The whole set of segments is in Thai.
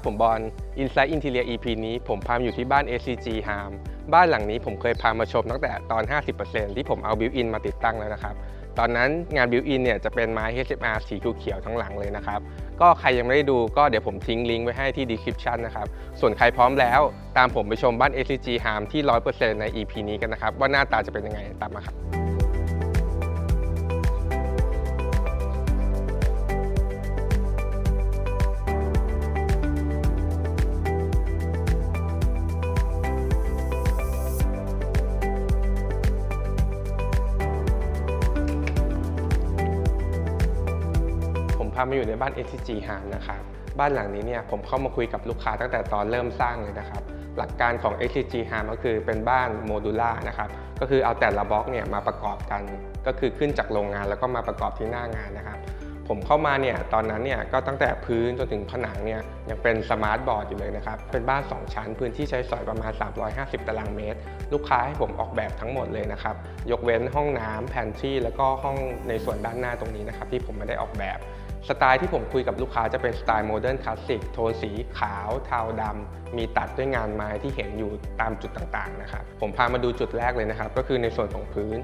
ับผมบอล Inside Interior EP นี้ผมพามาอยู่ที่บ้าน ACG Harm บ้านหลังนี้ผมเคยพามาชมตั้งแต่ตอน 50%ที่ผมเอาบิวอินมาติดตั้งแล้วนะครับ ตอนนั้นงานบิวอินเนี่ยจะเป็นไม้ HMR สีเขียวทั้งหลังเลยนะครับ ก็ใครยังไม่ได้ดูก็เดี๋ยวผมทิ้งลิงก์ไว้ให้ที่ description นะครับ ส่วนใครพร้อมแล้ว ตามผมไปชมบ้าน ACG Harm ที่ 100%ใน EP นี้กันนะครับ ว่าหน้าตาจะเป็นยังไงตามมาครับามาอยู่ในบ้าน SCG ฮานนะครับบ้านหลังนี้เนี่ยผมเข้ามาคุยกับลูกค้าตั้งแต่ตอนเริ่มสร้างเลยนะครับ หลักการของ SCG h a m ก็คือเป็นบ้านโมดูล่านะครับก็คือเอาแต่ละบล็อกเนี่ยมาประกอบกัน ก็คือขึ้นจากโรงงานแล้วก็มาประกอบที่หน้างานนะครับผมเข้ามาเนี่ยตอนนั้นเนี่ยก็ตั้งแต่พื้นจนถึงผนังเนี่ยยังเป็นสมาร์ทบอร์ดอยู่เลยนะครับ เป็นบ้าน 2 ชั้น พื้นที่ใช้สอยประมาณ 350 ตารางเมตร ลูกค้าให้ผมออกแบบทั้งหมดเลยนะครับ ยกเว้นห้องน้ำแพนทรีแล้วก็ห้องในส่วนด้านหน้าตรงนี้นะครับ ที่ผมไม่ได้ออกแบบ สไตล์ที่ผมคุยกับลูกค้าจะเป็นสไตล์โมเดิร์นคลาสสิกโทนสีขาวเทาดำ มีตัดด้วยงานไม้ที่เห็นอยู่ตามจุดต่างๆนะครับผมพามาดูจุดแรกเลยนะครับ ก็คือในส่วนของพื้น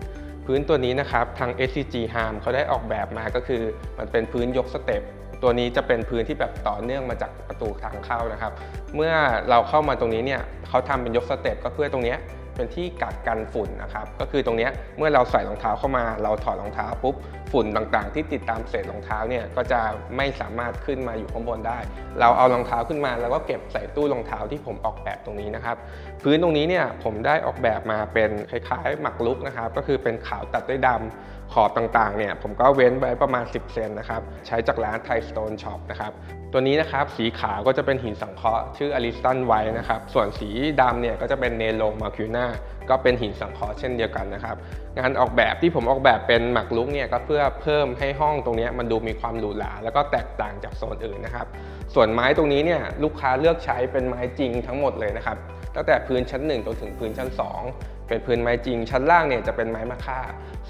พื้นตัวนี้นะครับทาง SCG Harm เขาได้ออกแบบมาก็คือ มันเป็นพื้นยกสเต็ปตัวนี้จะเป็นพื้นที่แบบต่อเนื่องมาจากประตูทางเข้านะครับ เมื่อเราเข้ามาตรงนี้เนี่ยเขาทำเป็นยกสเต็ปก็เพื่อตรงนี้ เป็นที่กักกันฝุ่นนะครับก็คือตรงนี้เมื่อเราใส่รองเท้าเข้ามา เราถอดรองเท้าปุ๊บฝุ่นต่างๆ ที่ติดตามเศษรองเท้าเนี่ยก็จะไม่สามารถขึ้นมาอยู่ข้างบนได้ เราเอารองเท้าขึ้นมา แล้วก็เก็บใส่ตู้รองเท้าที่ผมออกแบบตรงนี้นะครับพื้นตรงนี้เนี่ยผมได้ออกแบบมาเป็นคล้ายๆหมักลุกนะครับก็คือเป็นขาวตัดด้วยดำ ขอบต่างๆเนี่ยผมก็เว้นไว้ประมาณ 10 เซนนะครับ ใช้จากร้านไทสโตนช็อปนะครับ ตัวนี้นะครับสีขาวก็จะเป็นหินสังเคราะห์ชื่ออลิสตันไว้นะครับ ส่วนสีดำเนี่ยก็จะเป็นเนโลมาคิวนาก็เป็นหินสังเคราะห์เช่นเดียวกันนะครับ งานออกแบบที่ผมออกแบบเป็นหมักลุกเนี่ยก็เพื่อเพิ่มให้ห้องตรงนี้มันดูมีความหรูหราแล้วก็แตกต่างจากโซนอื่นนะครับ ส่วนไม้ตรงนี้เนี่ยลูกค้าเลือกใช้เป็นไม้จริงทั้งหมดเลยนะครับตั้งแต่พื้นชั้น1จนถึงพื้นชั้น 2 เป็นพื้นไม้จริงชั้นล่างเนี่ยจะเป็นไม้มะค่า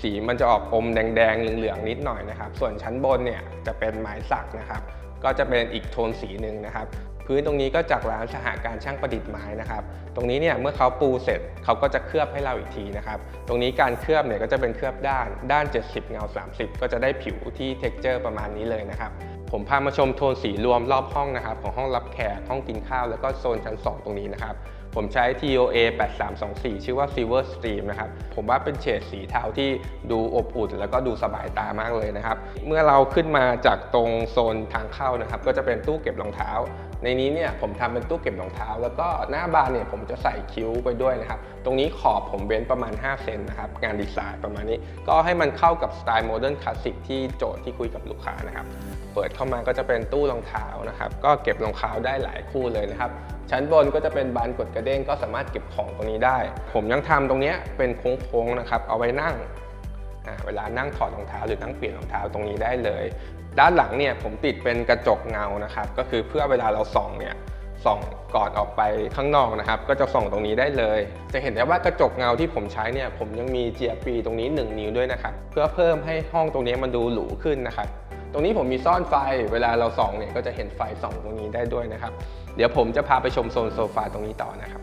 สีมันจะออกอมแดงๆเหลืองๆนิดหน่อยนะครับ ส่วนชั้นบนเนี่ยจะเป็นไม้สักนะครับ ก็จะเป็นอีกโทนสีหนึ่งนะครับ พื้นตรงนี้ก็จากร้านสหการช่างประดิษฐ์ไม้นะครับ ตรงนี้เนี่ยเมื่อเขาปูเสร็จเขาก็จะเคลือบให้เราอีกทีนะครับ ตรงนี้การเคลือบเนี่ยก็จะเป็นเคลือบด้านด้าน 70 เงา 30 ก็จะได้ผิวที่เท็กเจอร์ประมาณนี้เลยนะครับผมพามาชมโทนสีรวมรอบห้องนะครับของห้องรับแขกห้องกินข้าวแล้วก็โซนชั้น 2 ตรงนี้นะครับ ผมใช้ TOA 8324 ชื่อว่า Silver Stream นะครับ ผมว่าเป็นเฉดสีเทาที่ดูอบอุ่น แล้วก็ดูสบายตามากเลยนะครับ เมื่อเราขึ้นมาจากตรงโซนทางเข้านะครับ ก็จะเป็นตู้เก็บรองเท้าในนี้เนี่ยผมทำเป็นตู้เก็บรองเท้า แล้วก็หน้าบานเนี่ยผมจะใส่คิ้วไปด้วยนะครับ ตรงนี้ขอบผมเว้นประมาณ 5 เซนนะครับ งานดีไซน์ประมาณนี้ ก็ให้มันเข้ากับสไตล์โมเดิร์นคลาสสิกที่โจทย์ที่คุยกับลูกค้านะครับ เปิดเข้ามาก็จะเป็นตู้รองเท้านะครับ ก็เก็บรองเท้าได้หลายคู่เลยนะครับ ชั้นบนก็จะเป็นบานกดกระเด้งก็สามารถเก็บของตรงนี้ได้ ผมยังทำตรงเนี้ยเป็นโค้งๆนะครับ เอาไว้นั่งเวลานั่งถอดรองเท้าหรือนั่งเปลี่ยนรองเท้าตรงนี้ได้เลย ด้านหลังเนี่ยผมติดเป็นกระจกเงานะครับ ก็คือเพื่อเวลาเราส่องเนี่ยส่องก่อนออกไปข้างนอกนะครับ ก็จะส่องตรงนี้ได้เลย จะเห็นได้ว่ากระจกเงาที่ผมใช้เนี่ยผมยังมี GFP ตรงนี้ 1 นิ้วด้วยนะครับ เพื่อเพิ่มให้ห้องตรงนี้มันดูหรูขึ้นนะครับตรงนี้ผมมีซ่อนไฟเวลาเราส่องเนี่ยก็จะเห็นไฟส่องตรงนี้ได้ด้วยนะครับ เดี๋ยวผมจะพาไปชมโซนโซฟาตรงนี้ต่อนะครับ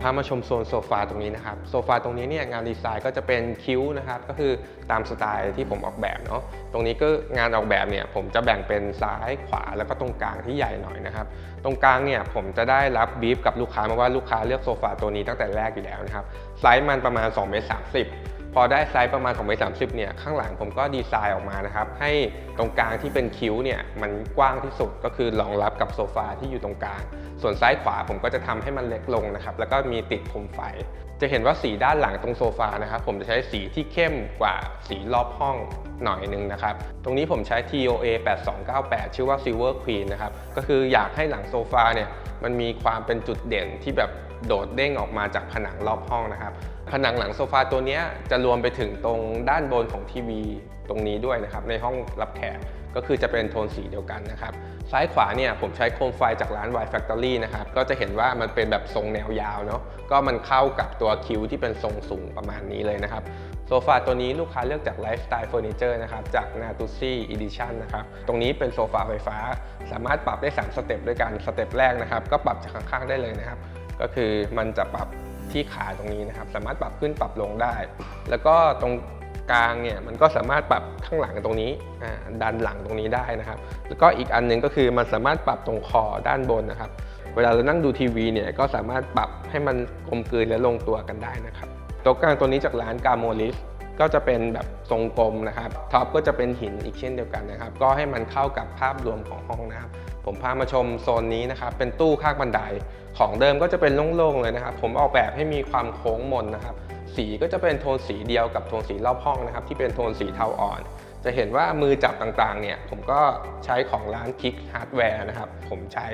พามาชมโซนโซฟาตรงนี้นะครับโซฟาตรงนี้เนี่ยงานดีไซน์ก็จะเป็นคิ้วนะครับก็คือตามสไตล์ที่ผมออกแบบเนาะตรงนี้ก็งานออกแบบเนี่ยผมจะแบ่งเป็นซ้ายขวาแล้วก็ตรงกลางที่ใหญ่หน่อยนะครับตรงกลางเนี่ยผมจะได้รับบีฟกับลูกค้ามาว่าลูกค้าเลือกโซฟาตัวนี้ตั้งแต่แรกอยู่แล้วนะครับไซส์มันประมาณ2เมตร30 พอได้ไซส์ประมาณ2เมตร30เนี่ยข้างหลังผมก็ดีไซน์ออกมานะครับ ให้ตรงกลางที่เป็นคิ้วเนี่ยมันกว้างที่สุดก็คือรองรับกับโซฟาที่อยู่ตรงกลาง ส่วนซ้ายขวาผมก็จะทำให้มันเล็กลงนะครับ แล้วก็มีติดโคมไฟ จะเห็นว่าสีด้านหลังตรงโซฟานะครับผมจะใช้สีที่เข้มกว่าสีรอบห้องหน่อยหนึงนะครับ ตรงนี้ผมใช้ TOA 8298 ชื่อว่า Silver Queen นะครับก็คืออยากให้หลังโซฟาเนี่ยมันมีความเป็นจุดเด่นที่แบบโดดเด้งออกมาจากผนังรอบห้องนะครับ ผนังหลังโซฟาตัวนี้จะรวมไปถึงตรงด้านบนของทีวีตรงนี้ด้วยนะครับในห้องรับแขกก็คือจะเป็นโทนสีเดียวกันนะครับ ซ้ายขวาเนี่ยผมใช้โคมไฟจากร้าน Y Factory นะครับ ก็จะเห็นว่ามันเป็นแบบทรงแนวยาวเนาะก็มันเข้ากับตัวคิวที่เป็นทรงสูงประมาณนี้เลยนะครับ โซฟาตัวนี้ลูกค้าเลือกจาก Lifestyle Furniture นะครับ จาก Natuzzi Edition นะครับ ตรงนี้เป็นโซฟาไฟฟ้า สามารถปรับได้ 3 สเต็ปด้วยกัน สเต็ปแรกนะครับ ก็ปรับจากข้างๆได้เลยนะครับ ก็คือมันจะปรับ ที่ขาตรงนี้นะครับ สามารถปรับขึ้นปรับลงได้ แล้วก็ตรงกลางเนี่ยมันก็สามารถปรับข้างหลังตรงนี้ดันหลังตรงนี้ได้นะครับ แล้วก็อีกอันหนึงก็คือมันสามารถปรับตรงคอด้านบนนะครับ เวลาเรานั่งดูทีวีเนี่ยก็สามารถปรับให้มันกลมกลืนและลงตัวกันได้นะครับโต๊ะกลางตัวนี้จากร้านกาโมลิสก็จะเป็นแบบทรงกลมนะครับท็อปก็จะเป็นหินอีกเช่นเดียวกันนะครับ ก็ให้มันเข้ากับภาพรวมของห้องนะครับ ผมพามาชมโซนนี้นะครับ เป็นตู้ข้างบันได ของเดิมก็จะเป็นโล่งๆเลยนะครับ ผมออกแบบให้มีความโค้งมนนะครับ สีก็จะเป็นโทนสีเดียวกับโทนสีรอบห้องนะครับ ที่เป็นโทนสีเทาอ่อน จะเห็นว่ามือจับต่างๆ เนี่ย ผมก็ใช้ของร้านคิกฮาร์ดแวร์นะครับ ผมใช้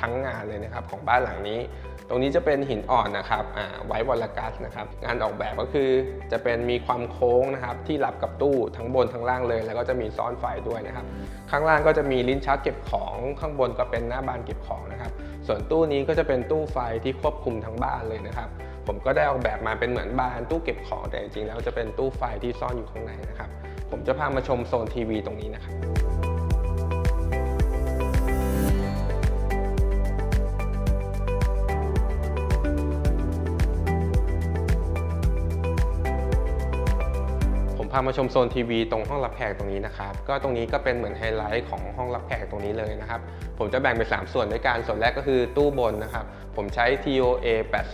ทั้งงานเลยนะครับของบ้านหลังนี้ ตรงนี้จะเป็นหินอ่อนนะครับอ่าไว้วอลกัสนะครับ งานออกแบบก็คือจะเป็นมีความโค้งนะครับที่รับกับตู้ทั้งบนทั้งล่างเลย แล้วก็จะมีซ่อนไฟด้วยนะครับ ข้างล่างก็จะมีลิ้นชักเก็บของ ข้างบนก็เป็นหน้าบานเก็บของนะครับ ส่วนตู้นี้ก็จะเป็นตู้ไฟที่ควบคุมทั้งบ้านเลยนะครับ ผมก็ได้ออกแบบมาเป็นเหมือนบานตู้เก็บของแต่จริงๆแล้วจะเป็นตู้ไฟที่ซ่อนอยู่ข้างในนะครับ ผมจะพามาชมโซนทีวีตรงนี้นะครับามาชมโซนทีวีตรงห้องรับแขกตรงนี้นะครับ ก็ตรงนี้ก็เป็นเหมือนไฮไลท์ของห้องรับแขกตรงนี้เลยนะครับ ผมจะแบ่งเป็น 3 ส่วนด้วยกัน ส่วนแรกก็คือตู้บนนะครับ ผมใช้ TOA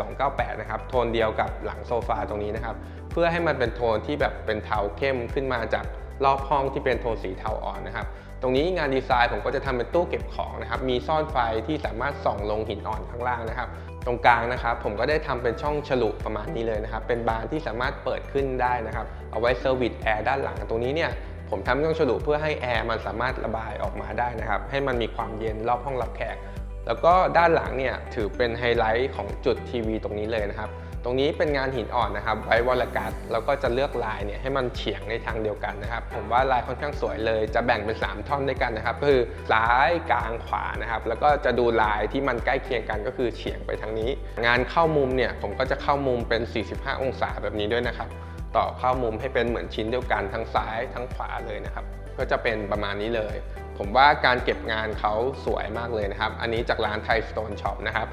8298 นะครับ โทนเดียวกับหลังโซฟาตรงนี้นะครับ เพื่อให้มันเป็นโทนที่แบบเป็นเทาเข้มขึ้นมาจากรอบห้องที่เป็นโทนสีเทาอ่อนนะครับ ตรงนี้งานดีไซน์ผมก็จะทำเป็นตู้เก็บของนะครับ มีซ่อนไฟที่สามารถส่องลงหินอ่อนข้างล่างนะครับ ตรงกลางนะครับ ผมก็ได้ทำเป็นช่องฉลุประมาณนี้เลยนะครับ เป็นบานที่สามารถเปิดขึ้นได้นะครับ เอาไว้เซอร์วิสแอร์ด้านหลังตรงนี้เนี่ยผมทำช่องฉลุเพื่อให้แอร์มันสามารถระบายออกมาได้นะครับ ให้มันมีความเย็นรอบห้องรับแขก แล้วก็ด้านหลังเนี่ยถือเป็นไฮไลท์ของจุดทีวีตรงนี้เลยนะครับ ตรงนี้เป็นงานหินอ่อนนะครับไว้วอลกัสแล้วก็จะเลือกลายเนี่ยให้มันเฉียงในทางเดียวกันนะครับ ผมว่าลายค่อนข้างสวยเลย จะแบ่งเป็น 3 ท่อนด้วยกันนะครับก็คือซ้ายกลางขวานะครับ แล้วก็จะดูลายที่มันใกล้เคียงกันก็คือเฉียงไปทางนี้ งานเข้ามุมเนี่ยผมก็จะเข้ามุมเป็น 45 องศาแบบนี้ด้วยนะครับ ต่อเข้ามุมให้เป็นเหมือนชิ้นเดียวกันทั้งซ้ายทั้งขวาเลยนะครับ ก็จะเป็นประมาณนี้เลย ผมว่าการเก็บงานเขาสวยมากเลยนะครับ อันนี้จากร้านไทยสโตนช็อปนะครับ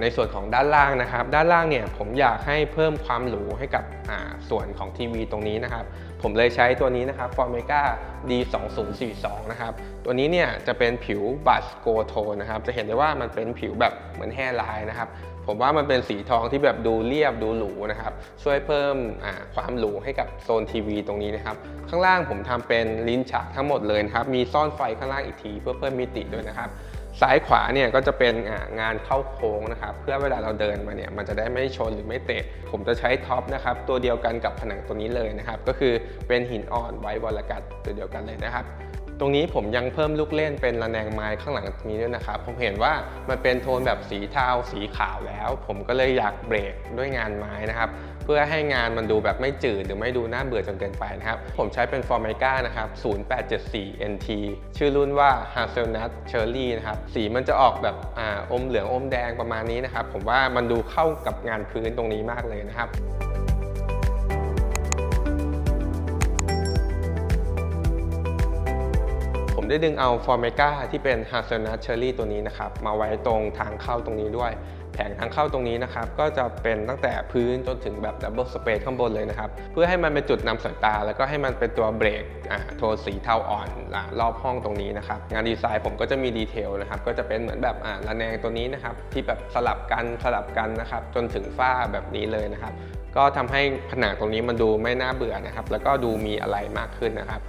ในส่วนของด้านล่างนะครับ ด้านล่างเนี่ยผมอยากให้เพิ่มความหรูให้กับส่วนของทีวีตรงนี้นะครับ ผมเลยใช้ตัวนี้นะครับ Formica D2042 นะครับ ตัวนี้เนี่ยจะเป็นผิวบัสโกโทนนะครับ จะเห็นได้ว่ามันเป็นผิวแบบเหมือนแฮร์ไลน์นะครับ ผมว่ามันเป็นสีทองที่แบบดูเรียบดูหรูนะครับ ช่วยเพิ่มความหรูให้กับโซนทีวีตรงนี้นะครับ ข้างล่างผมทำเป็นลิ้นชักทั้งหมดเลยนะครับ มีซ่อนไฟข้างล่างอีกทีเพื่อเพิ่มมิติด้วยนะครับ ซ้ายขวาเนี่ยก็จะเป็นงานเข้าโค้งนะครับเพื่อเวลาเราเดินมาเนี่ยมันจะได้ไม่ชนหรือไม่เตะ ผมจะใช้ท็อปนะครับตัวเดียวกันกับผนังตัวนี้เลยนะครับก็คือเป็นหินอ่อนไว้วอลกัดตัวเดียวกันเลยนะครับตรงนี้ผมยังเพิ่มลูกเล่นเป็นระแนงไม้ข้างหลังตรงนี้ด้วยนะครับ ผมเห็นว่ามันเป็นโทนแบบสีเทาสีขาวแล้ว ผมก็เลยอยากเบรกด้วยงานไม้นะครับ เพื่อให้งานมันดูแบบไม่จืดหรือไม่ดูน่าเบื่อจนเกินไปนะครับ ผมใช้เป็น Formica นะครับ 0874 NT ชื่อรุ่นว่า Hazelnut Cherry นะครับ สีมันจะออกแบบอาอมเหลืองอมแดงประมาณนี้นะครับ ผมว่ามันดูเข้ากับงานพื้นตรงนี้มากเลยนะครับผมได้ดึงเอา Formica ที่เป็น Hazelnut Cherry ตัวนี้นะครับ มาไว้ตรงทางเข้าตรงนี้ด้วย แผงทางเข้าตรงนี้นะครับก็จะเป็นตั้งแต่พื้นจนถึงแบบ Double Space ข้างบนเลยนะครับ เพื่อให้มันเป็นจุดนำสายตา แล้วก็ให้มันเป็นตัวเบรกอ่าโทนสีเทาอ่อนรอบห้องตรงนี้นะครับ งานดีไซน์ผมก็จะมีดีเทลนะครับ ก็จะเป็นเหมือนแบบอ่าระแนงตัวนี้นะครับ ที่แบบสลับกันสลับกันนะครับ จนถึงฝ้าแบบนี้เลยนะครับ ก็ทำให้ผนังตรงนี้มันดูไม่น่าเบื่อนะครับ แล้วก็ดูมีอะไรมากขึ้นนะครับ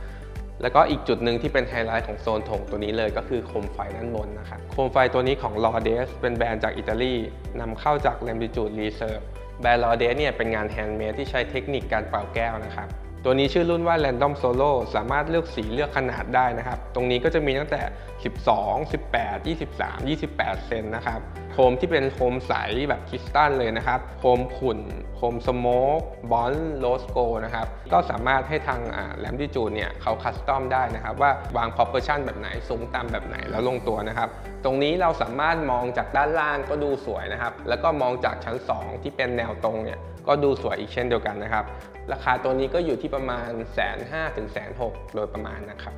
แล้วก็อีกจุดหนึ่งที่เป็นไฮไลท์ของโซนโถงตัวนี้เลยก็คือโคมไฟด้านบนนะครับโคมไฟตัวนี้ของ l o r d e s เป็นแบรนด์จากอิตาลีนำเข้าจาก Lambritude Reserve แบรนด์ l o r d e s เนี่ยเป็นงานแฮนด์เมดที่ใช้เทคนิคการเป่าแก้วนะครับ ตัวนี้ชื่อรุ่นว่า Random Solo สามารถเลือกสีเลือกขนาดได้นะครับ ตรงนี้ก็จะมีตั้งแต่ 12 18 23 28 เซนนะครับ โคมที่เป็นโคมใสแบบคริสตัลเลยนะครับ โคมขุ่น โคมสโมกบอลโลสโกนะครับ ก็สามารถให้ทางแลมดิจูดเนี่ยเขาคัสตอมได้นะครับ ว่าวาง proportion แบบไหน สูงต่ำแบบไหนแล้วลงตัวนะครับ ตรงนี้เราสามารถมองจากด้านล่างก็ดูสวยนะครับ แล้วก็มองจากชั้น 2 ที่เป็นแนวตรงเนี่ย ก็ดูสวยอีกเช่นเดียวกันนะครับ ราคาตัวนี้ก็อยู่ที่ประมาณแสนห้าถึงแสนหกโดยประมาณนะครับ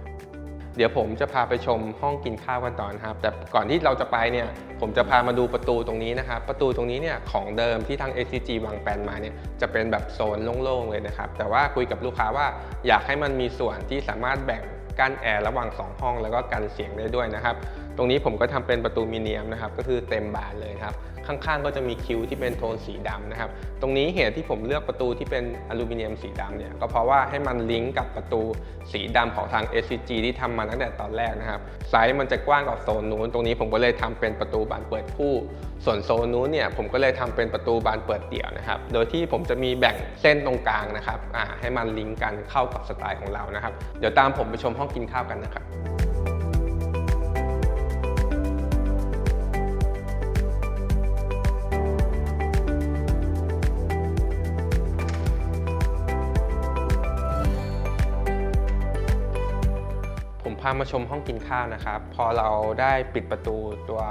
เดี๋ยวผมจะพาไปชมห้องกินข้าวกันต่อนะครับ แต่ก่อนที่เราจะไปเนี่ย ผมจะพามาดูประตูตรงนี้นะครับ ประตูตรงนี้เนี่ยของเดิมที่ทาง ACG วางแผนมาเนี่ย จะเป็นแบบโซนโล่งๆเลยนะครับ แต่ว่าคุยกับลูกค้าว่าอยากให้มันมีส่วนที่สามารถแบ่งกั้นแอร์ระหว่าง 2 ห้องแล้วก็กันเสียงได้ด้วยนะครับ ตรงนี้ผมก็ทำเป็นประตูมิเนียมนะครับ ก็คือเต็มบานเลยครับ ข้างๆ ก็จะมีคิ้วที่เป็นโทนสีดำนะครับ ตรงนี้เหตุที่ผมเลือกประตูที่เป็นอลูมิเนียมสีดำเนี่ยก็เพราะว่าให้มันลิงก์กับประตูสีดำของทาง SCG ที่ทำมาตั้งแต่ตอนแรกนะครับไซส์มันจะกว้างกว่าโซนนู้น ตรงนี้ผมก็เลยทำเป็นประตูบานเปิดคู่ ส่วนโซนนู้นเนี่ยผมก็เลยทำเป็นประตูบานเปิดเดี่ยวนะครับโดยที่ผมจะมีแบ่งเส้นตรงกลางนะครับอ่าให้มันลิงก์กันเข้ากับสไตล์ของเรานะครับเดี๋ยวตามผมไปชมห้องกินข้าวกันนะครับามาชมห้องกินข้าวนะครับ พอเราได้ปิดประตูตัว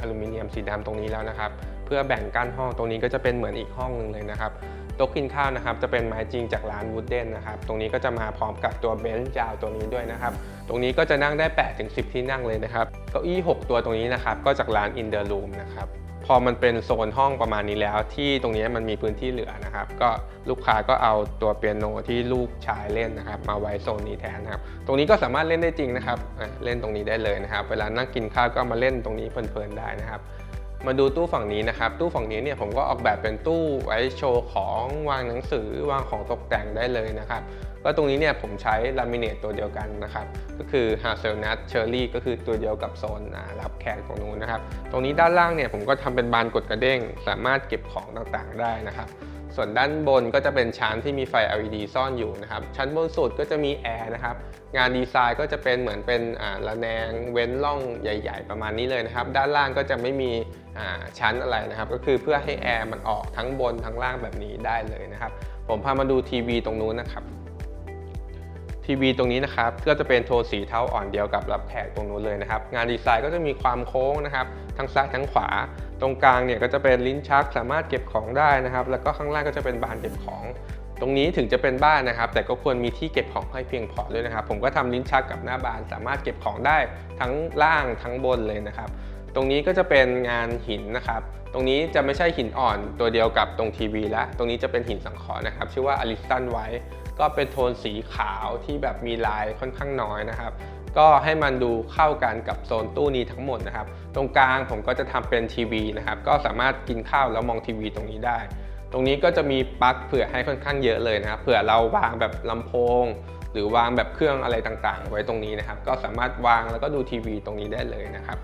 อลูมิเนียมสีดำตรงนี้แล้วนะครับ เพื่อแบ่งกั้นห้องตรงนี้ก็จะเป็นเหมือนอีกห้องหนึ่งเลยนะครับโต๊ะกินข้าวนะครับ จะเป็นไม้จริงจากร้านวูดเดนนะครับ ตรงนี้ก็จะมาพร้อมกับตัวเบนซ์ยาวตัวนี้ด้วยนะครับ ตรงนี้ก็จะนั่งได้8ถึง10 ที่นั่งเลยนะครับ เก้าอี้ 6 ตัวตรงนี้นะครับ ก็จากร้าน In the Room นะครับ พอมันเป็นโซนห้องประมาณนี้แล้วที่ตรงนี้มันมีพื้นที่เหลือนะครับ ก็ลูกค้าก็เอาตัวเปียโนที่ลูกชายเล่นนะครับ มาไว้โซนนี้แทนนะครับ ตรงนี้ก็สามารถเล่นได้จริงนะครับเล่นตรงนี้ได้เลยนะครับ เวลานั่งกินข้าวก็มาเล่นตรงนี้เพลินๆได้นะครับ มาดูตู้ฝั่งนี้นะครับ ตู้ฝั่งนี้เนี่ยผมก็ออกแบบเป็นตู้ไว้โชว์ของวางหนังสือวางของตกแต่งได้เลยนะครับ ก็ตรงนี้เนี่ยผมใช้ลามิเนตตัวเดียวกันนะครับ ก็คือ Hazelnut Cherry ก็คือตัวเดียวกับโซนรับแขกตรงนู้นนะครับ ตรงนี้ด้านล่างเนี่ยผมก็ทำเป็นบานกดกระเด้ง สามารถเก็บของต่างๆได้นะครับ ส่วนด้านบนก็จะเป็นชั้นที่มีไฟ LED ซ่อนอยู่นะครับ ชั้นบนสุดก็จะมีแอร์นะครับ งานดีไซน์ก็จะเป็นเหมือนเป็นระแนงเว้นร่องใหญ่ ๆ ประมาณนี้เลยนะครับ ด้านล่างก็จะไม่มีชั้นอะไรนะครับ ก็คือเพื่อให้แอร์มันออกทั้งบนทั้งล่างแบบนี้ได้เลยนะครับ ผมพามาดูทีวีตรงนู้นนะครับทีวีตรงนี้นะครับก็จะเป็นโทนสีเทาอ่อนเดียวกับรับแขกตรงนู้นเลยนะครับ งานดีไซน์ก็จะมีความโค้งนะครับ ทั้งซ้ายทั้งขวา ตรงกลางเนี่ยก็จะเป็นลิ้นชักสามารถเก็บของได้นะครับ แล้วก็ข้างล่างก็จะเป็นบานเก็บของ ตรงนี้ถึงจะเป็นบ้านนะครับ แต่ก็ควรมีที่เก็บของให้เพียงพอด้วยนะครับ ผมก็ทำลิ้นชักกับหน้าบาน สามารถเก็บของได้ทั้งล่างทั้งบนเลยนะครับ ตรงนี้ก็จะเป็นงานหินนะครับ ตรงนี้จะไม่ใช่หินอ่อนตัวเดียวกับตรงทีวีแล้วตรงนี้จะเป็นหินสังเคราะห์นะครับ ชื่อว่าอลิสตันไว้ก็เป็นโทนสีขาวที่แบบมีลายค่อนข้างน้อยนะครับ ก็ให้มันดูเข้ากันกับโซนตู้นี้ทั้งหมดนะครับ ตรงกลางผมก็จะทำเป็นทีวีนะครับ ก็สามารถกินข้าวแล้วมองทีวีตรงนี้ได้ ตรงนี้ก็จะมีปลั๊กเผื่อให้ค่อนข้างเยอะเลยนะครับ เผื่อเราวางแบบลำโพง หรือวางแบบเครื่องอะไรต่างๆ ไว้ตรงนี้นะครับ ก็สามารถวางแล้วก็ดูทีวีตรงนี้ได้เลยนะครับ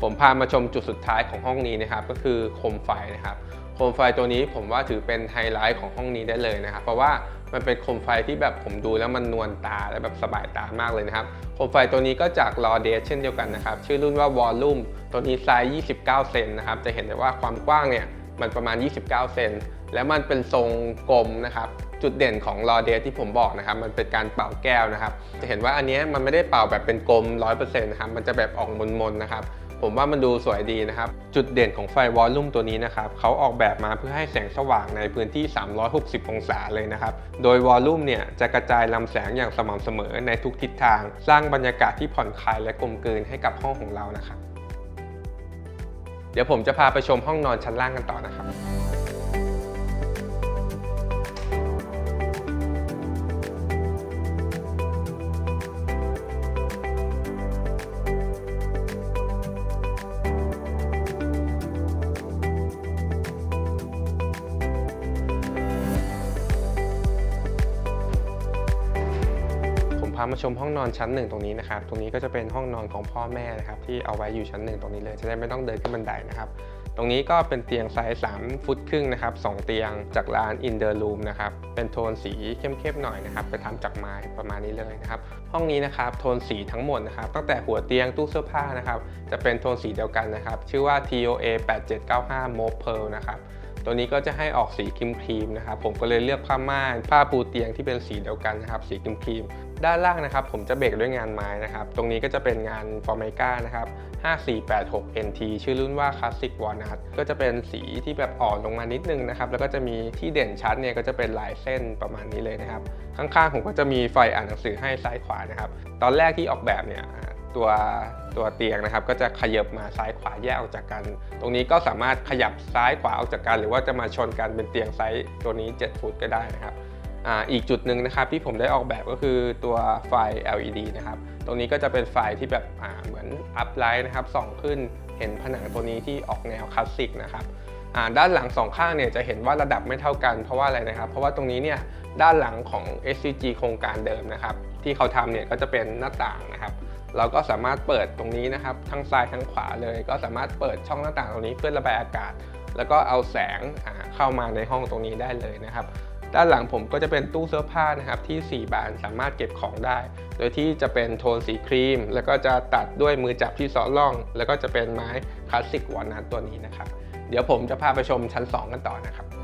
ผมพามาชมจุดสุดท้ายของห้องนี้นะครับ ก็คือโคมไฟนะครับ โคมไฟตัวนี้ผมว่าถือเป็นไฮไลท์ของห้องนี้ได้เลยนะครับ เพราะว่ามันเป็นโคมไฟที่แบบผมดูแล้วมันนวลตาและแบบสบายตามากเลยนะครับ โคมไฟตัวนี้ก็จากลอเดสเช่นเดียวกันนะครับ ชื่อรุ่นว่าวอลลุ่มตัวนี้ไซส์ 29 เซนนะครับ จะเห็นได้ว่าความกว้างเนี่ยมันประมาณ 29 เซน และมันเป็นทรงกลมนะครับ จุดเด่นของลอเดสที่ผมบอกนะครับ มันเป็นการเป่าแก้วนะครับ จะเห็นว่าอันนี้มันไม่ได้เป่าแบบเป็นกลม 100%นะครับ มันจะแบบออกมนๆนะครับ ผมว่ามันดูสวยดีนะครับ จุดเด่นของไฟวอลลุ่มตัวนี้นะครับเขาออกแบบมาเพื่อให้แสงสว่างในพื้นที่ 360 องศาเลยนะครับ โดยวอลลุ่มเนี่ยจะกระจายลำแสงอย่างสม่ำเสมอในทุกทิศทาง สร้างบรรยากาศที่ผ่อนคลายและกลมกลืนให้กับห้องของเรานะครับ เดี๋ยวผมจะพาไปชมห้องนอนชั้นล่างกันต่อนะครับ มามาชมห้องนอนชั้นหนึ่งตรงนี้นะครับตรงนี้ก็จะเป็นห้องนอนของพ่อแม่นะครับที่เอาไว้อยู่ชั้นหนึ่งตรงนี้เลย จะได้ไม่ต้องเดินขึ้นบันไดนะครับตรงนี้ก็เป็นเตียงไซส์ 3 ฟุตครึ่งนะครับสองเตียงจากร้าน In the Room นะครับ เป็นโทนสีเข้มๆหน่อยนะครับ ไปทำจากไม้ประมาณนี้เลยนะครับ ห้องนี้นะครับโทนสีทั้งหมดนะครับ ตั้งแต่หัวเตียงตู้เสื้อผ้านะครับ จะเป็นโทนสีเดียวกันนะครับ ชื่อว่า TOA 8795 Mauve Pearl นะครับ ตัวนี้ก็จะให้ออกสีครีมครีมๆนะครับผมก็เลยเลือกผ้าม่านผ้าปูเตียงที่เป็นสีเดียวกันนะครับสีครีมครีมๆด้านล่างนะครับผมจะเบรกด้วยงานไม้นะครับตรงนี้ก็จะเป็นงานฟอร์ m มก้านะครับ 5486 NT ชื่อรุ่นว่า Classic Walnut ก็จะเป็นสีที่แบบอ่อนลงมานิดนึงนะครับแล้วก็จะมีที่เด่นชัดเนี่ยก็จะเป็นลายเส้นประมาณนี้เลยนะครับข้างๆผมก็จะมีไฟอ่านหนังสือให้ซ้ายขวานะครับตอนแรกที่ออกแบบเนี่ย ตัวตัวเตียงนะครับ ก็จะขยับมาซ้ายขวาแยกออกจากกัน ตรงนี้ก็สามารถขยับซ้ายขวาออกจากกัน หรือว่าจะมาชนกันเป็นเตียงไซส์ตัวนี้ 7 ฟุตก็ได้นะครับอีกจุดหนึ่งนะครับที่ผมได้ออกแบบก็คือตัวไฟ LED นะครับ ตรงนี้ก็จะเป็นไฟที่แบบเหมือนอัพไลท์นะครับส่องขึ้นเห็นผนังตัวนี้ที่ออกแนวคลาสสิกนะครับด้านหลังสองข้างเนี่ยจะเห็นว่าระดับไม่เท่ากันเพราะว่าอะไรนะครับ เพราะว่าตรงนี้เนี่ยด้านหลังของ SCG โครงการเดิมนะครับ ที่เขาทำเนี่ยก็จะเป็นหน้าต่างนะครับ เราก็สามารถเปิดตรงนี้นะครับทั้งซ้ายทั้งขวาเลย ก็สามารถเปิดช่องหน้าต่างตรงนี้เพื่อระบายอากาศ แล้วก็เอาแสงเข้ามาในห้องตรงนี้ได้เลยนะครับด้านหลังผมก็จะเป็นตู้เสื้อผ้านะครับที่ 4 บานสามารถเก็บของได้ โดยที่จะเป็นโทนสีครีม แล้วก็จะตัดด้วยมือจับที่ซาะล่อง แล้วก็จะเป็นไม้คลาสสิกวอลนัทตัวนี้นะครับ เดี๋ยวผมจะพาไปชมชั้น 2 กันต่อนะครับ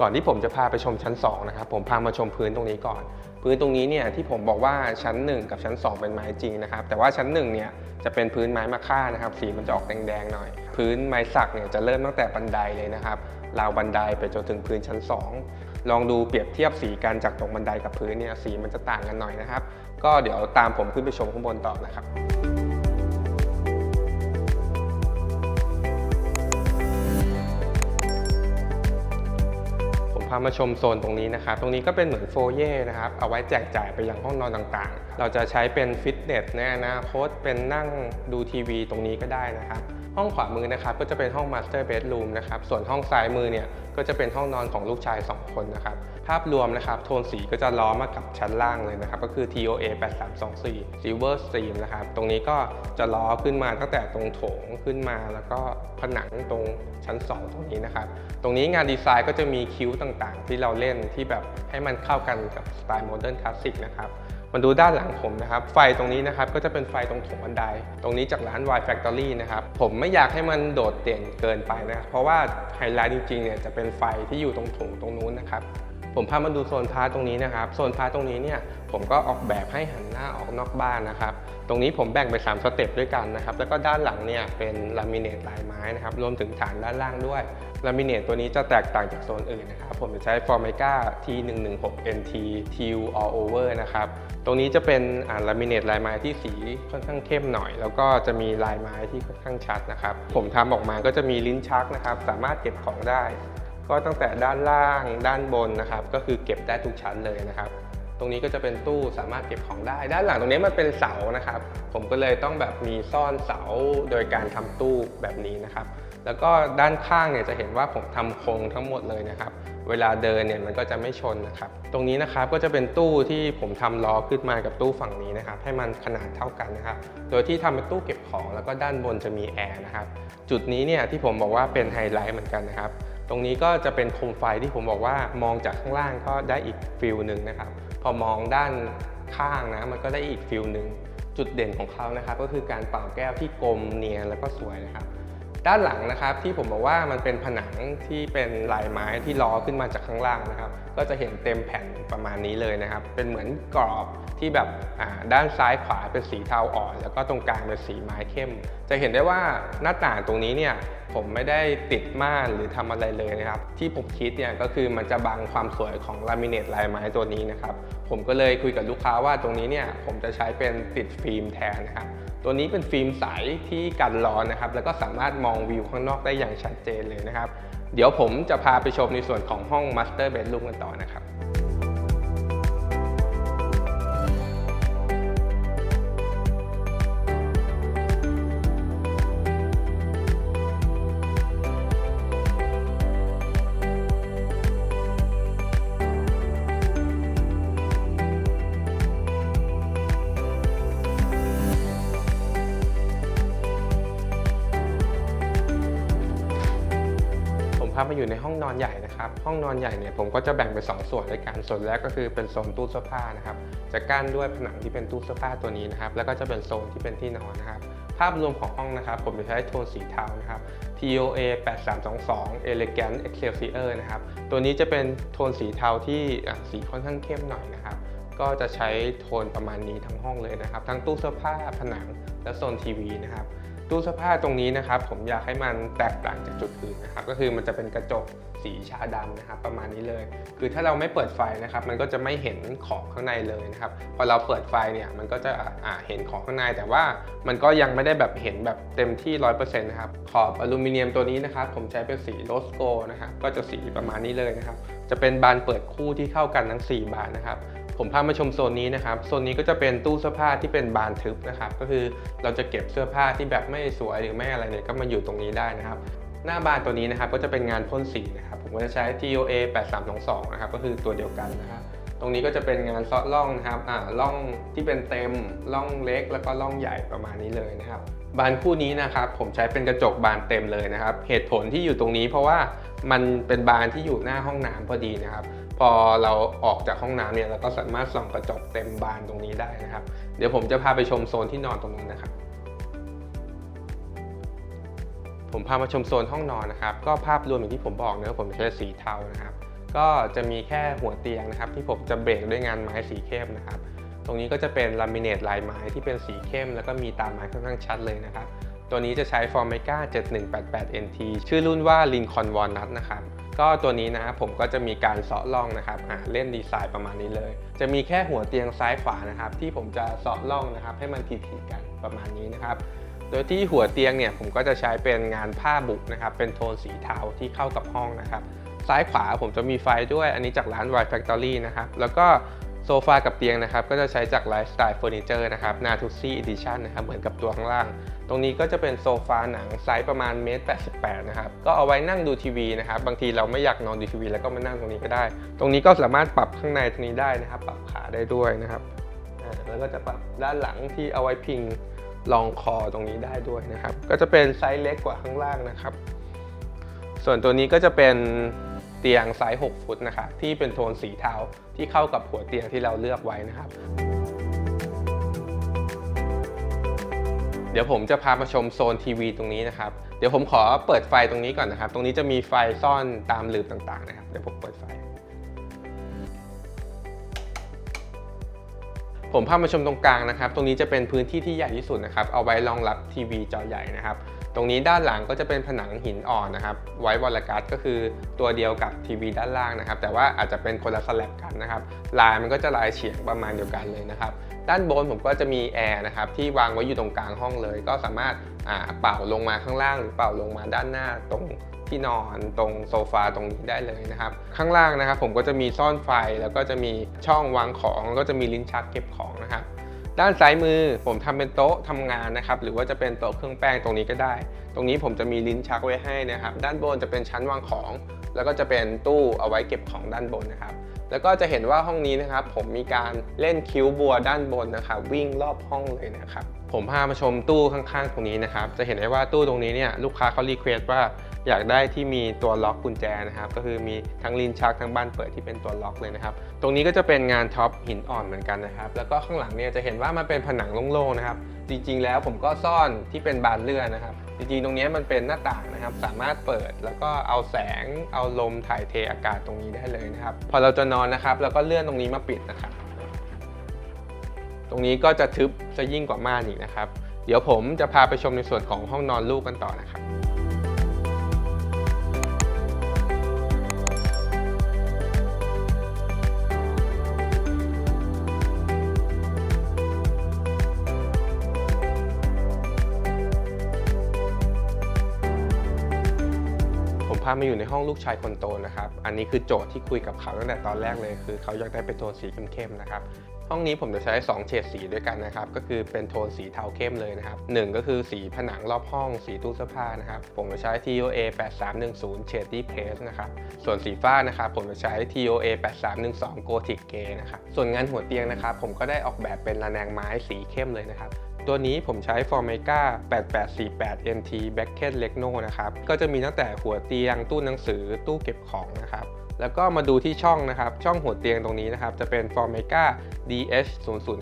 ก่อนที่ผมจะพาไปชมชั้น2นะครับผมพามาชมพื้นตรงนี้ก่อน พื้นตรงนี้เนี่ยที่ผมบอกว่าชั้น 1 กับชั้น 2 เป็นไม้จริงนะครับแต่ว่าชั้น1เนี่ยจะเป็นพื้นไม้มะค่านะครับสีมันจะออกแดงๆหน่อย พื้นไม้สักเนี่ยจะเริ่มตั้งแต่บันไดเลยนะครับราวบันไดไปจนถึงพื้นชั้น 2 ลองดูเปรียบเทียบสีกันจากตรงบันไดกับพื้นเนี่ยสีมันจะต่างกันหน่อยนะครับ ก็เดี๋ยวตามผมขึ้นไปชมข้างบนต่อนะครับ พามาชมโซนตรงนี้นะครับ ตรงนี้ก็เป็นเหมือนโฟเย่นะครับ เอาไว้แจกจ่ายไปยังห้องนอนต่างๆ เราจะใช้เป็นฟิตเนสในอนาคตเป็นนั่งดูทีวีตรงนี้ก็ได้นะครับ ห้องขวามือนะครับก็จะเป็นห้องมาสเตอร์เบดรูมนะครับ ส่วนห้องซ้ายมือเนี่ย ก็จะเป็นห้องนอนของลูกชาย 2 คนนะครับ ภาพรวมนะครับโทนสีก็จะล้อมากับชั้นล่างเลยนะครับ ก็คือ TOA 8324 Silver Stream นะครับ ตรงนี้ก็จะล้อขึ้นมาตั้งแต่ตรงโถงขึ้นมา แล้วก็ผนังตรงชั้น 2 ตรงนี้นะครับ ตรงนี้งานดีไซน์ก็จะมีคิ้วต่างๆ ที่เราเล่นที่แบบให้มันเข้ากันกับสไตล์โมเดิร์นคลาสสิกนะครับ มาดูด้านหลังผมนะครับ ไฟตรงนี้นะครับก็จะเป็นไฟตรงถงบันได ตรงนี้จากร้าน Y Factory นะครับ ผมไม่อยากให้มันโดดเด่นเกินไปนะเพราะว่าไฮไลท์จริงๆเนี่ยจะเป็นไฟที่อยู่ตรงถงตรงนู้นนะครับผมพามาดูโซนพาร์ตรงนี้นะครับ โซนพาร์ตรงนี้เนี่ยผมก็ออกแบบให้หันหน้าออกนอกบ้านนะครับ ตรงนี้ผมแบ่งไป3สเต็ปด้วยกันนะครับ แล้วก็ด้านหลังเนี่ยเป็นลามิเนตลายไม้นะครับ รวมถึงฐานด้านล่างด้วย ลามิเนตตัวนี้จะแตกต่างจากโซนอื่นนะครับ ผมจะใช้ Formica T116 NT Teal All Over นะครับ ตรงนี้จะเป็นลามิเนตลายไม้ที่สีค่อนข้างเข้มหน่อย แล้วก็จะมีลายไม้ที่ค่อนข้างชัดนะครับ ผมทำออกมาก็จะมีลิ้นชักนะครับ สามารถเก็บของได้ ก็ตั้งแต่ด้านล่าง ด้านบนนะครับ ก็คือเก็บได้ทุกชั้นเลยนะครับ ตรงนี้ก็จะเป็นตู้สามารถเก็บของได้ ด้านหลังตรงนี้มันเป็นเสานะครับ ผมก็เลยต้องแบบมีซ่อนเสาโดยการทำตู้แบบนี้นะครับ แล้วก็ด้านข้างเนี่ยจะเห็นว่าผมทำโครงทั้งหมดเลยนะครับ เวลาเดินเนี่ยมันก็จะไม่ชนนะครับ ตรงนี้นะครับก็จะเป็นตู้ที่ผมทำล้อขึ้นมากับตู้ฝั่งนี้นะครับ ให้มันขนาดเท่ากันนะครับ โดยที่ทำเป็นตู้เก็บของแล้วก็ด้านบนจะมีแอร์นะครับ จุดนี้เนี่ยที่ผมบอกว่าเป็นไฮไลท์เหมือนกันนะครับ ตรงนี้ก็จะเป็นโคมไฟที่ผมบอกว่ามองจากข้างล่างก็ได้อีกฟิลหนึ่งนะครับ พอมองด้านข้างนะมันก็ได้อีกฟิลหนึ่งจุดเด่นของเขานะครับ ก็คือการเป่าแก้วที่กลมเนียนแล้วก็สวยนะครับ ด้านหลังนะครับที่ผมบอกว่ามันเป็นผนังที่เป็นลายไม้ที่ล้อขึ้นมาจากข้างล่างนะครับ ก็จะเห็นเต็มแผ่นประมาณนี้เลยนะครับ เป็นเหมือนกรอบที่แบบด้านซ้ายขวาเป็นสีเทาอ่อน แล้วก็ตรงกลางเป็นสีไม้เข้ม จะเห็นได้ว่าหน้าต่างตรงนี้เนี่ย ผมไม่ได้ติดม่านหรือทำอะไรเลยนะครับ ที่ผมคิดเนี่ยก็คือมันจะบังความสวยของลามิเนตลายไม้ตัวนี้นะครับ ผมก็เลยคุยกับลูกค้าว่าตรงนี้เนี่ยผมจะใช้เป็นติดฟิล์มแทนนะครับ ตัวนี้เป็นฟิล์มใสที่กันร้อนนะครับ แล้วก็สามารถมองวิวข้างนอกได้อย่างชัดเจนเลยนะครับ เดี๋ยวผมจะพาไปชมในส่วนของห้อง Master Bedroom กันต่อนะครับามาอยู่ในห้องนอนใหญ่นะครับห้องนอนใหญ่เนี่ยผมก็จะแบ่งเป็นสองส่วนด้วยกันส่วนแรกก็คือเป็นโซนตู้เสื้อผ้านะครับจะกั้นด้วยผนังที่เป็นตู้เสื้อผ้าตัวนี้นะครับแล้วก็จะเป็นโซนที่เป็นที่นอนนะครับภาพรวมของห้องนะครับ ผมจะใช้โทนสีเทานะครับ TOA 8322 Elegant Excelsior นะครับตัวนี้จะเป็นโทนสีเทาที่สีค่อนข้างเข้มหน่อยนะครับก็จะใช้โทนประมาณนี้ทั้งห้องเลยนะครับ ทั้งตู้เสื้อผ้าผนังและโซนทีวีนะครับ ตู้เสื้อผ้าตรงนี้นะครับ ผมอยากให้มันแตกต่างจากจุดอื่นนะครับ ก็คือมันจะเป็นกระจกสีชาดำนะครับ ประมาณนี้เลย คือถ้าเราไม่เปิดไฟนะครับ มันก็จะไม่เห็นของข้างในเลยนะครับ พอเราเปิดไฟเนี่ยมันก็จะอ่าเห็นของข้างใน แต่ว่ามันก็ยังไม่ได้แบบเห็นแบบเต็มที่ 100%นะครับ ขอบอลูมิเนียมตัวนี้นะครับ ผมใช้เป็นสีโรสโกนะครับก็จะสีประมาณนี้เลยนะครับ จะเป็นบานเปิดคู่ที่เข้ากันทั้ง 4 บานนะครับ ผมพามาชมโซนนี้นะครับ โซนนี้ก็จะเป็นตู้เสื้อผ้าที่เป็นบานทึบนะครับ ก็คือเราจะเก็บเสื้อผ้าที่แบบไม่สวยหรือไม่อะไรเนี่ยก็มาอยู่ตรงนี้ได้นะครับหน้าบานตัวนี้นะครับก็จะเป็นงานพ่นสีนะครับผมก็จะใช้ TOA 8322นะครับก็คือตัวเดียวกันนะครับตรงนี้ก็จะเป็นงานซาะร่องนะครับอ่าร่องที่เป็นเต็มร่องเล็ก แล้วก็ร่องใหญ่ประมาณนี้เลยนะครับ บานคู่นี้นะครับผมใช้เป็นกระจกบานเต็มเลยนะครับ เหตุผลที่อยู่ตรงนี้เพราะว่ามันเป็นบานที่อยู่หน้าห้องน้ำพอดีนะครับ พอเราออกจากห้องน้ำเนี่ยเราก็สามารถส่องกระจกเต็มบานตรงนี้ได้นะครับ เดี๋ยวผมจะพาไปชมโซนที่นอนตรงนู้นนะครับ ผมพามาชมโซนห้องนอนนะครับ ก็ภาพรวมอย่างที่ผมบอกเนะผมใช้สีเทานะครับ ก็จะมีแค่หัวเตียงนะครับ ที่ผมจะเบรกด้วยงานไม้สีเข้มนะครับ ตรงนี้ก็จะเป็นลามิเนตลายไม้ที่เป็นสีเข้ม แล้วก็มีตามไม้ค่อนข้างชัดเลยนะครับ ตัวนี้จะใช้ Formica 7188 NT ชื่อรุ่นว่า Lincoln Walnut นะครับ ก็ตัวนี้นะครับผมก็จะมีการเสาะร่องนะครับอ่าเล่นดีไซน์ประมาณนี้เลย จะมีแค่หัวเตียงซ้ายขวานะครับ ที่ผมจะเสาะร่องนะครับ ให้มันทีๆกันประมาณนี้นะครับโดยที่หัวเตียงเนี่ยผมก็จะใช้เป็นงานผ้าบุกนะครับ เป็นโทนสีเทาที่เข้ากับห้องนะครับ ซ้ายขวาผมจะมีไฟด้วยอันนี้จากร้าน Y Factory นะครับ แล้วก็ โซฟากับเตียงนะครับก็จะใช้จาก Lifestyle Furniture นะครับ Natusi Edition นนะครับเหมือนกับตัวข้างล่าง ตรงนี้ก็จะเป็นโซฟาหนังไซส์ประมาณเมตร88นะครับก็เอาไว้นั่งดูทีวีนะครับบางทีเราไม่อยากนอนดูทีวีแล้วก็มานั่งตรงนี้ก็ได้ ตรงนี้ก็สามารถปรับข้างในตรงนี้ได้นะครับ ปรับขาได้ด้วยนะครับแล้วก็จะปรับด้านหลังที่เอาไว้พิงรองคอตรงนี้ได้ด้วยนะครับ ก็จะเป็นไซส์เล็กกว่าข้างล่างนะครับ ส่วนตัวนี้ก็จะเป็น เตียงไซส์ 6 ฟุตนะครับที่เป็นโทนสีเทาที่เข้ากับหัวเตียงที่เราเลือกไว้นะครับเดี๋ยวผมจะพามาชมโซนทีวีตรงนี้นะครับ เดี๋ยวผมขอเปิดไฟตรงนี้ก่อนนะครับ ตรงนี้จะมีไฟซ่อนตามหลืบต่างๆนะครับ เดี๋ยวผมเปิดไฟ ผมพามาชมตรงกลางนะครับ ตรงนี้จะเป็นพื้นที่ที่ใหญ่ที่สุดนะครับ เอาไว้รองรับทีวีจอใหญ่นะครับ ตรงนี้ด้านหลังก็จะเป็นผนังหินอ่อนนะครับ ไว้วอลกัสก็คือตัวเดียวกับทีวีด้านล่างนะครับ แต่ว่าอาจจะเป็นคนละสแลบกันนะครับ ลายมันก็จะลายเฉียงประมาณเดียวกันเลยนะครับ ด้านบนผมก็จะมีแอร์นะครับที่วางไว้อยู่ตรงกลางห้องเลย ก็สามารถอ่าเป่าลงมาข้างล่าง หรือเป่าลงมาด้านหน้าตรงที่นอนตรงโซฟาตรงนี้ได้เลยนะครับ ข้างล่างนะครับผมก็จะมีซ่อนไฟแล้วก็จะมีช่องวางของแล้วก็จะมีลิ้นชักเก็บของนะครับ ด้านซ้ายมือผมทำเป็นโต๊ะทำงานนะครับหรือว่าจะเป็นโต๊ะเครื่องแป้งตรงนี้ก็ได้ ตรงนี้ผมจะมีลิ้นชักไว้ให้นะครับ ด้านบนจะเป็นชั้นวางของ แล้วก็จะเป็นตู้เอาไว้เก็บของด้านบนนะครับ แล้วก็จะเห็นว่าห้องนี้นะครับ ผมมีการเล่นคิ้วบัวด้านบนนะครับวิ่งรอบห้องเลยนะครับ ผมพามาชมตู้ข้างๆ ตรงนี้นะครับ จะเห็นได้ว่าตู้ตรงนี้เนี่ยลูกค้าเขารีเควสว่า อยากได้ที่มีตัวล็อกกุญแจนะครับก็คือมีทั้งลิ้นชักทั้งบ้านเปิดที่เป็นตัวล็อกเลยนะครับตรงนี้ก็จะเป็นงานท็อปหินอ่อนเหมือนกันนะครับแล้วก็ข้างหลังเนี่ยจะเห็นว่ามันเป็นผนังโล่งๆนะครับจริงๆ แล้วผมก็ซ่อนที่เป็นบานเลื่อนนะครับจริงๆ ตรงนี้มันเป็นหน้าต่างนะครับ สามารถเปิดแล้วก็เอาแสง เอาลมถ่ายเทอากาศตรงนี้ได้เลยนะครับ พอเราจะนอนนะครับแล้วก็เลื่อนตรงนี้มาปิดนะครับ ตรงนี้ก็จะทึบจะยิ่งกว่าม่านอีกนะครับ เดี๋ยวผมจะพาไปชมในส่วนของห้องนอนลูกกันต่อนะครับามาอยู่ในห้องลูกชายคนโตนะครับ อันนี้คือโจทย์ที่คุยกับเขาตั้งแต่ตอนแรกเลย คือเขาอยากได้เป็นโทนสีเข้มๆนะครับ ห้องนี้ผมจะใช้ 2 เฉดสีด้วยกันนะครับ ก็คือเป็นโทนสีเทาเข้มเลยนะครับหนึ่งก็คือสีผนังรอบห้อง สีตู้เสื้อผ้านะครับ ผมจะใช้ TOA 8310 Shady Place นะครับ ส่วนสีฟ้านะครับผมจะใช้ TOA 8312 Gothic Grey นะครับ ส่วนงานหัวเตียงนะครับ ผมก็ได้ออกแบบเป็นระแนงไม้สีเข้มเลยนะครับ ตัวนี้ผมใช้ Formica 8848 NT b a c k e t Legno นะครับ ก็จะมีตั้งแต่หัวเตียง ตู้หนังสือ ตู้เก็บของนะครับ แล้วก็มาดูที่ช่องนะครับ ช่องหัวเตียงตรงนี้นะครับ จะเป็น Formica DH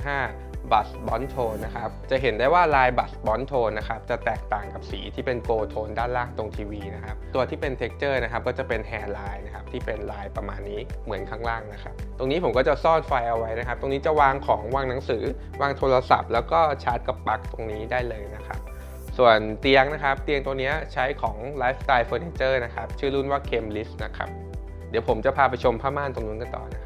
005 บัสบอนโทนนะครับ จะเห็นได้ว่าลายบัสบอนโทนนะครับจะแตกต่างกับสีที่เป็นโกโทนด้านล่างตรงทีวีนะครับ ตัวที่เป็นเท็กเจอร์นะครับก็จะเป็นแฮร์ไลน์นะครับที่เป็นลายประมาณนี้เหมือนข้างล่างนะครับ ตรงนี้ผมก็จะซ่อนไฟเอาไว้นะครับ ตรงนี้จะวางของวางหนังสือ วางโทรศัพท์ แล้วก็ชาร์จกับปลั๊กตรงนี้ได้เลยนะครับส่วนเตียงนะครับ เตียงตัวนี้ใช้ของ Lifestyle Furniture นะครับ ชื่อรุ่นว่า c a m l i s t นะครับ เดี๋ยวผมจะพาไปชมผ้าม่านตรงนู้นกันต่อนะครับ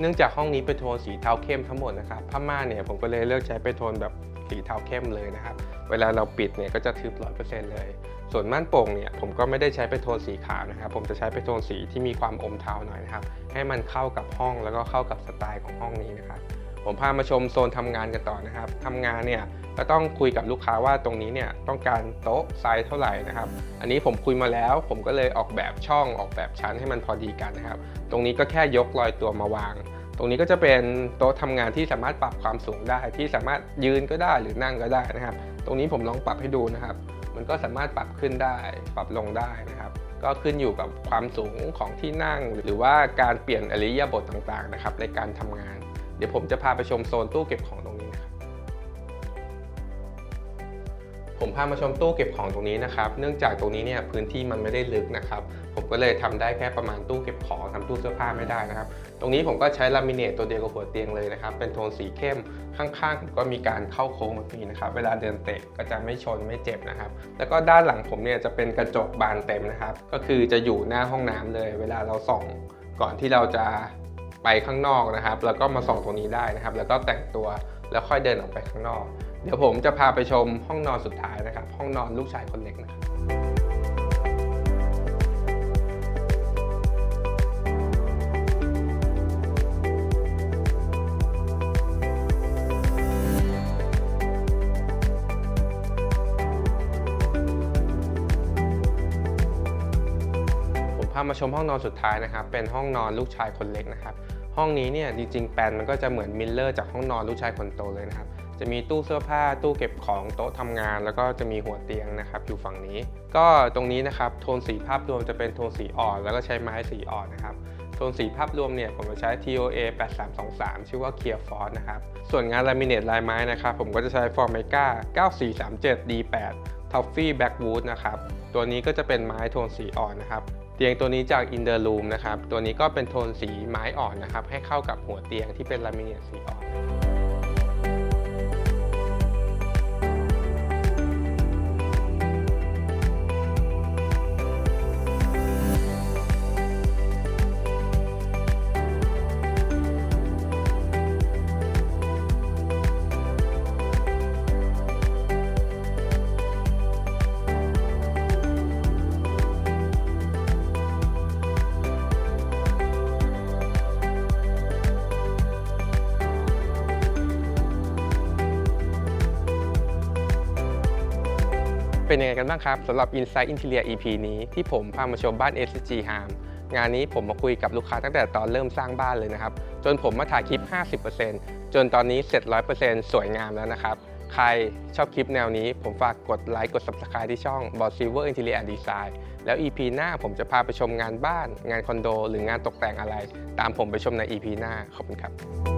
เนื่องจากห้องนี้เป็นโทนสีเทาเข้มทั้งหมดนะครับผ้าม่านเนี่ยผมก็เลยเลือกใช้เป็นโทนแบบสีเทาเข้มเลยนะครับ เวลาเราปิดเนี่ยก็จะทึบร้อยเปอร์เซ็นต์เลย ส่วนม่านโป่งเนี่ยผมก็ไม่ได้ใช้เป็นโทนสีขาวนะครับ ผมจะใช้เป็นโทนสีที่มีความอมเทาหน่อยนะครับ ให้มันเข้ากับห้องแล้วก็เข้ากับสไตล์ของห้องนี้นะครับ ผมพามาชมโซนทำงานกันต่อนะครับทำงานเนี่ยก็ต้องคุยกับลูกค้าว่าตรงนี้เนี่ยต้องการโต๊ะไซส์เท่าไหร่นะครับ อันนี้ผมคุยมาแล้ว ผมก็เลยออกแบบช่องออกแบบชั้นให้มันพอดีกันนะครับ ตรงนี้ก็แค่ยกลอยตัวมาวาง ตรงนี้ก็จะเป็นโต๊ะทำงานที่สามารถปรับความสูงได้ ที่สามารถยืนก็ได้หรือนั่งก็ได้นะครับ ตรงนี้ผมลองปรับให้ดูนะครับ มันก็สามารถปรับขึ้นได้ ปรับลงได้นะครับก็ขึ้นอยู่กับความสูงของที่นั่ง หรือว่าการเปลี่ยนอริยบทต่างๆนะครับในการทำงาน เดี๋ยวผมจะพาไปชมโซนตู้เก็บของตรงนี้นะครับ ผมพามาชมตู้เก็บของตรงนี้นะครับ เนื่องจากตรงนี้เนี่ยพื้นที่มันไม่ได้ลึกนะครับ ผมก็เลยทำได้แค่ประมาณตู้เก็บของทำตู้เสื้อผ้าไม่ได้นะครับ ตรงนี้ผมก็ใช้ลามิเนตตัวเดียวกับหัวเตียงเลยนะครับ เป็นโทนสีเข้ม ข้างๆผมก็มีการเข้าโค้งแบบนี้นะครับ เวลาเดินเตะก็จะไม่ชนไม่เจ็บนะครับ แล้วก็ด้านหลังผมเนี่ยจะเป็นกระจกบานเต็มนะครับ ก็คือจะอยู่หน้าห้องน้ำเลย เวลาเราส่องก่อนที่เราจะ ไปข้างนอกนะครับ แล้วก็มาส่องตรงนี้ได้นะครับ แล้วก็แต่งตัวแล้วค่อยเดินออกไปข้างนอก เดี๋ยวผมจะพาไปชมห้องนอนสุดท้ายนะครับ ห้องนอนลูกชายคนเล็กนะครับผมพามาชมห้องนอนสุดท้ายนะครับ เป็นห้องนอนลูกชายคนเล็กนะครับ ห้องนี้เนี่ยจริงๆแปลนมันก็จะเหมือนมิลเลอร์จากห้องนอนลูกชายคนโตเลยนะครับจะมีตู้เสื้อผ้าตู้เก็บของโต๊ะทำงาน แล้วก็จะมีหัวเตียงนะครับอยู่ฝั่งนี้ ก็ตรงนี้นะครับโทนสีภาพรวมจะเป็นโทนสีอ่อน แล้วก็ใช้ไม้สีอ่อนนะครับโทนสีภาพรวมเนี่ยผมจะใช้ TOA 8323 ชื่อว่า Clear Force นะครับ ส่วนงานลามิเนตลายไม้นะครับ ผมก็จะใช้ Formica 9437 D8 Toffee Backwood นะครับ ตัวนี้ก็จะเป็นไม้โทนสีอ่อนนะครับ เตียงตัวนี้จาก In the Room นะครับ ตัวนี้ก็เป็นโทนสีไม้อ่อนนะครับ ให้เข้ากับหัวเตียงที่เป็นลามิเนตสีอ่อน เป็นยังไงกันบ้างครับสำหรับ Inside Interior EP นี้ที่ผมพามาชมบ้าน SG Harm งานนี้ผมมาคุยกับลูกค้าตั้งแต่ตอนเริ่มสร้างบ้านเลยนะครับ จนผมมาถ่ายคลิป 50%จนตอนนี้เสร็จ 100%สวยงามแล้วนะครับ ใครชอบคลิปแนวนี้ผมฝากกดไลค์กด Subscribe ที่ช่อง b o s Silver Interior and Design แล้ว EP หน้าผมจะพาไปชมงานบ้าน งานคอนโด หรืองานตกแต่งอะไร ตามผมไปชมใน EP หน้าขอบคุณครับ